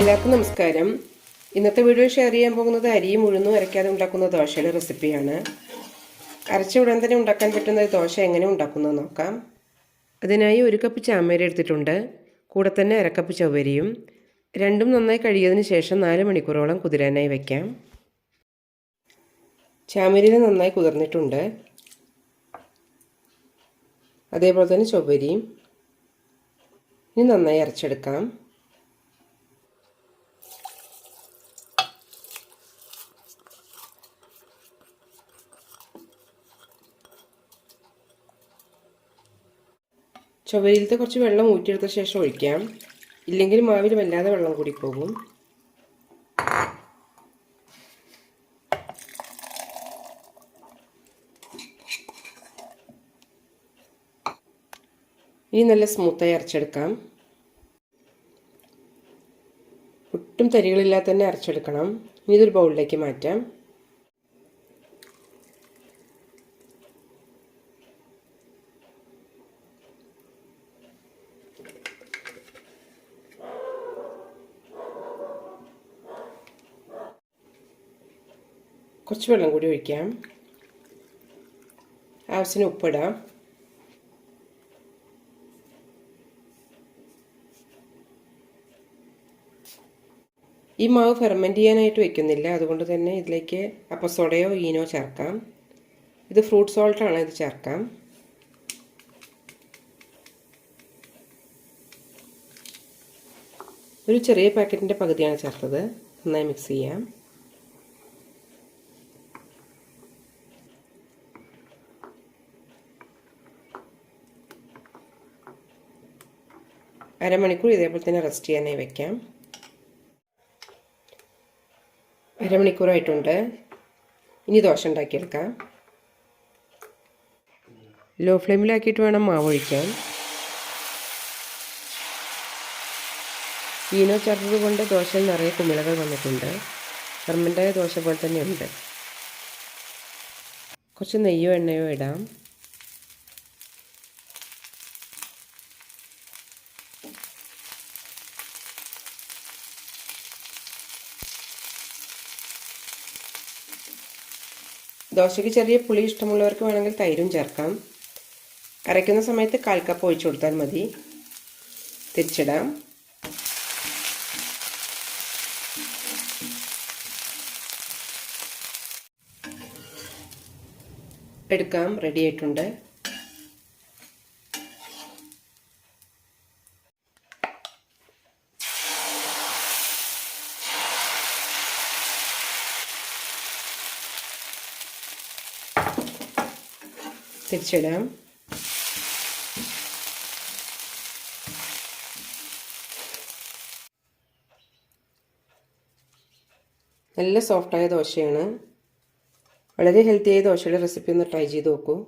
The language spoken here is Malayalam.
എല്ലാവർക്കും നമസ്കാരം. ഇന്നത്തെ വീഡിയോ ഷെയർ ചെയ്യാൻ പോകുന്നത് അരിയും ഉഴുന്നും അരയ്ക്കാതെ ഉണ്ടാക്കുന്ന ദോശയുടെ റെസിപ്പിയാണ് അരച്ച ഉടൻ തന്നെ ഉണ്ടാക്കാൻ പറ്റുന്ന ഒരു ദോശ എങ്ങനെ ഉണ്ടാക്കുന്നത് നോക്കാം. അതിനായി ഒരു കപ്പ് ചാമേര എടുത്തിട്ടുണ്ട്. കൂടെ തന്നെ അരക്കപ്പ് ചവരിയും രണ്ടും നന്നായി കഴുകിയതിന് ശേഷം നാല് മണിക്കൂറോളം കുതിരാനായി വയ്ക്കാം ചാമരിയിൽ നന്നായി കുതിർന്നിട്ടുണ്ട്. അതേപോലെ തന്നെ ചൊവ്വരിയും. ഇനി നന്നായി അരച്ചെടുക്കാം. ചുവരിലത്തെ കുറച്ച് വെള്ളം ഊറ്റിയെടുത്ത ശേഷം ഒഴിക്കാം. ഇല്ലെങ്കിൽ മാവിൽ വല്ലാതെ വെള്ളം കൂടി പോകും. ഇനി നല്ല സ്മൂത്തായി അരച്ചെടുക്കാം. ഒട്ടും തരികളില്ലാതെ തന്നെ അരച്ചെടുക്കണം. ഇനി ഇതൊരു ബൗളിലേക്ക് മാറ്റാം. കുറച്ച് വെള്ളം കൂടി ഒഴിക്കാം. ആവശ്യത്തിന് ഉപ്പിടാം. ഈ മാവ് ഫെർമെന്റ് ചെയ്യാനായിട്ട് വെക്കുന്നില്ല. അതുകൊണ്ട് തന്നെ ഇതിലേക്ക് അപ്പസോഡയോ ഈനോ ചേർക്കാം. ഇത് ഫ്രൂട്ട് സോൾട്ടാണ് ഇത് ചേർക്കാം. ഒരു ചെറിയ പാക്കറ്റിന്റെ പകുതിയാണ് ചേർത്തത്. നന്നായി മിക്സ് ചെയ്യാം. അരമണിക്കൂർ ഇതേപോലെ തന്നെ റെസ്റ്റ് ചെയ്യാനായി വെക്കാം. അരമണിക്കൂറായിട്ടുണ്ട്. ഇനി ദോശ ഉണ്ടാക്കിയെടുക്കാം. ലോ ഫ്ലെയിമിലാക്കിയിട്ട് വേണം മാവ് ഒഴിക്കാൻ. ഈനോ ചേർത്തത് കൊണ്ട് ദോശയിൽ നിറയെ കുമിളകൾ വന്നിട്ടുണ്ട്. ഫെർമന്റായ ദോശ പോലെ തന്നെയുണ്ട് കുറച്ച് നെയ്യോ എണ്ണയോ ഇടാം. ദോശയ്ക്ക് ചെറിയ പുളി ഇഷ്ടമുള്ളവർക്ക് വേണമെങ്കിൽ തൈരും ചേർക്കാം. അരയ്ക്കുന്ന സമയത്ത് കാൽ കപ്പ് ഒഴിച്ചു കൊടുത്താൽ മതി. തിരിച്ചിടാം. എടുക്കാം. റെഡി ആയിട്ടുണ്ട്. തിരിച്ചിടാം. നല്ല സോഫ്റ്റായ ദോശയാണ്. വളരെ ഹെൽത്തിയായ ദോശയുടെ റെസിപ്പി ഒന്ന് ട്രൈ ചെയ്ത് നോക്കൂ.